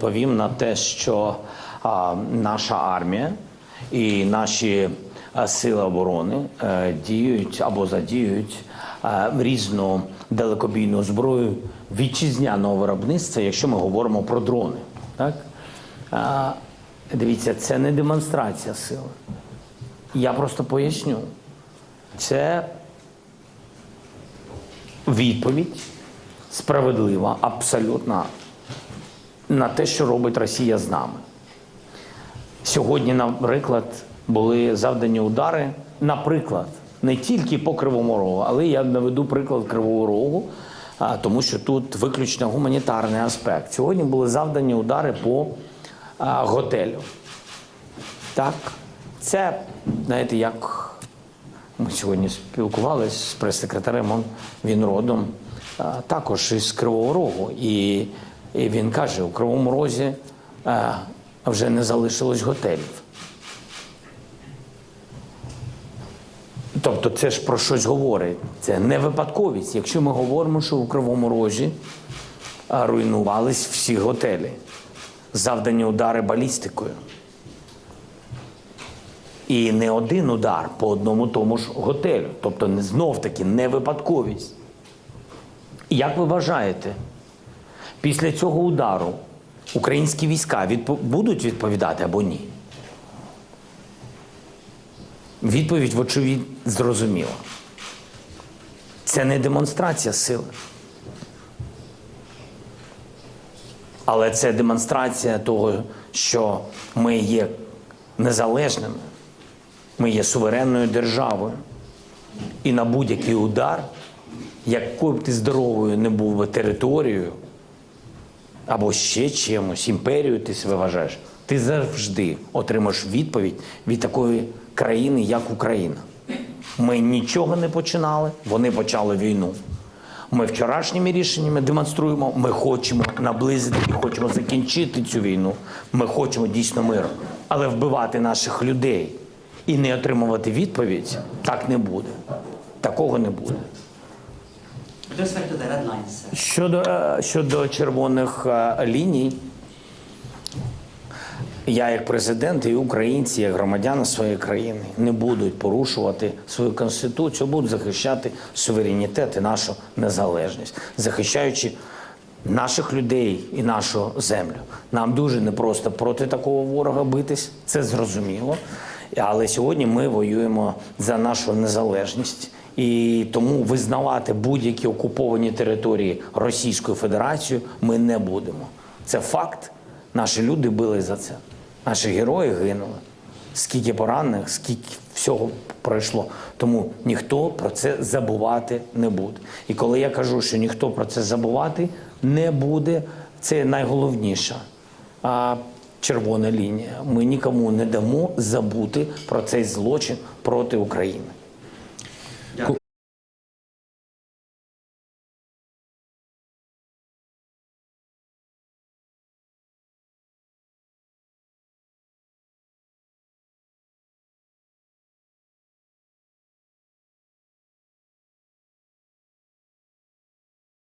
відповім на те, що а, наша армія і наші а, сили оборони е, діють або задіють е, різну далекобійну зброю вітчизняного виробництва, якщо ми говоримо про дрони. Так? А, дивіться, це не демонстрація сили. Я просто поясню. Це відповідь справедлива, абсолютно на те, що робить Росія з нами. Сьогодні, наприклад, були завдані удари, наприклад, не тільки по Кривому Рогу, але я наведу приклад Кривого Рогу, тому що тут виключно гуманітарний аспект. Сьогодні були завдані удари по готелю. Так, це, знаєте, як ми сьогодні спілкувалися з прес-секретарем, він родом а, також із Кривого Рогу. І, і він каже, у Кривому Розі а, вже не залишилось готелів. Тобто це ж про щось говорить. Це не випадковість. Якщо ми говоримо, що у Кривому Розі руйнувались всі готелі, завдані удари балістикою. І не один удар по одному тому ж готелю. Тобто знов таки не випадковість. Як ви вважаєте, після цього удару українські війська відпо- будуть відповідати або ні? Відповідь, вочевидь, зрозуміла. Це не демонстрація сили. Але це демонстрація того, що ми є незалежними, ми є суверенною державою. І на будь-який удар, якою б ти здоровою не був би територією, або ще чимось, імперією ти себе вважаєш, ти завжди отримаєш відповідь від такої країни, як Україна. Ми нічого не починали, вони почали війну. Ми вчорашніми рішеннями демонструємо, ми хочемо наблизити і хочемо закінчити цю війну. Ми хочемо дійсно миру. Але вбивати наших людей і не отримувати відповідь так не буде. Такого не буде. With respect Щодо, е, щодо червоних е, ліній, я як президент і українці, як громадяни своєї країни не будуть порушувати свою конституцію, будуть захищати суверенітет і нашу незалежність, захищаючи наших людей і нашу землю. Нам дуже непросто проти такого ворога битись, це зрозуміло. Але сьогодні ми воюємо за нашу незалежність. І тому визнавати будь-які окуповані території Російською Федерацією ми не будемо. Це факт. Наші люди били за це. Наші герої гинули. Скільки поранених, скільки всього пройшло. Тому ніхто про це забувати не буде. І коли я кажу, що ніхто про це забувати не буде, це найголовніша червона лінія. Ми нікому не дамо забути про цей злочин проти України.